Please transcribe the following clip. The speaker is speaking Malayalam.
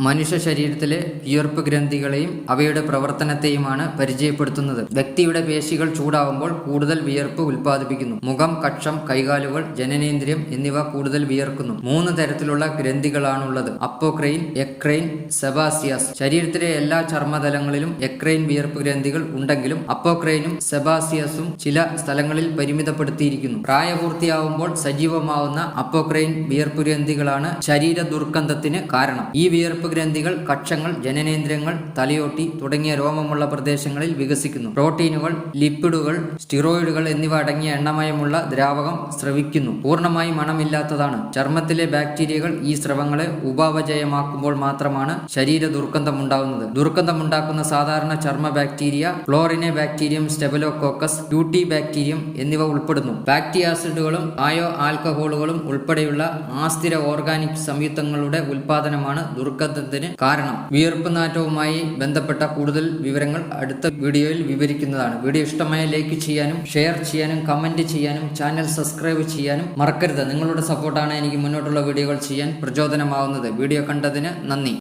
മനുഷ്യ ശരീരത്തിലെ വിയർപ്പ് ഗ്രന്ഥികളെയും അവയുടെ പ്രവർത്തനത്തെയുമാണ് പരിചയപ്പെടുത്തുന്നത്. വ്യക്തിയുടെ പേശികൾ ചൂടാവുമ്പോൾ കൂടുതൽ വിയർപ്പ് ഉൽപ്പാദിപ്പിക്കുന്നു. മുഖം കക്ഷം കൈകാലുകൾ ജനനേന്ദ്രിയം എന്നിവ കൂടുതൽ വിയർക്കുന്നു. മൂന്ന് തരത്തിലുള്ള ഗ്രന്ഥികളാണുള്ളത്. അപ്പോക്രൈൻ എക്രൈൻ സെബാസിയാസ് ശരീരത്തിലെ എല്ലാ ചർമ്മതലങ്ങളിലും എക്രൈൻ വിയർപ്പ് ഗ്രന്ഥികൾ ഉണ്ടെങ്കിലും അപ്പോക്രൈനും സെബാസിയസും ചില സ്ഥലങ്ങളിൽ പരിമിതപ്പെടുത്തിയിരിക്കുന്നു. പ്രായപൂർത്തിയാവുമ്പോൾ സജീവമാവുന്ന അപ്പോക്രൈൻ വിയർപ്പ് ഗ്രന്ഥികളാണ് ശരീര ദുർഗന്ധത്തിന് കാരണം. ഈ വിയർപ്പ് ഗ്രന്ഥികൾ കക്ഷങ്ങൾ ജനനേന്ദ്രിയങ്ങൾ തലയോട്ടി തുടങ്ങിയ രോമമുള്ള പ്രദേശങ്ങളിൽ വികസിക്കുന്നു. പ്രോട്ടീനുകൾ ലിപ്പിഡുകൾ സ്റ്റിറോയിഡുകൾ എന്നിവ അടങ്ങിയ എണ്ണമയമുള്ള ദ്രാവകം സ്രവിക്കുന്നു. പൂർണമായി മണമില്ലാത്തതാണ്. ചർമ്മത്തിലെ ബാക്ടീരിയകൾ ഈ സ്രവങ്ങളെ ഉപാപചയമാക്കുമ്പോൾ മാത്രമാണ് ശരീര ദുർഗന്ധം ഉണ്ടാകുന്നത് ദുർഗന്ധം ഉണ്ടാക്കുന്ന സാധാരണ ചർമ്മ ബാക്ടീരിയ ക്ലോറിനെ ബാക്ടീരിയം സ്റ്റെബലോകോക്കസ് ട്യൂട്ടി ബാക്ടീരിയം എന്നിവ ഉൾപ്പെടുന്നു. ഫാക്ടി ആസിഡുകളും ആയോ ആൽക്കഹോളുകളും ഉൾപ്പെടെയുള്ള ആസ്ഥിര ഓർഗാനിക് സംയുക്തങ്ങളുടെ ഉൽപാദനമാണ് ദുർഗന്ധത്തിന് കാരണം. വിയർപ്പ് നാറ്റവുമായി ബന്ധപ്പെട്ട കൂടുതൽ വിവരങ്ങൾ അടുത്ത വീഡിയോയിൽ വിവരിക്കുന്നതാണ്. വീഡിയോ ഇഷ്ടമായ ലൈക്ക് ചെയ്യാനും ഷെയർ ചെയ്യാനും കമന്റ് ചെയ്യാനും ചാനൽ സബ്സ്ക്രൈബ് ചെയ്യാനും മറക്കരുത്. നിങ്ങളുടെ സപ്പോർട്ടാണ് എനിക്ക് മുന്നോട്ടുള്ള വീഡിയോകൾ ചെയ്യാൻ പ്രചോദനമാവുന്നത്. വീഡിയോ കണ്ടതിന് നന്ദി.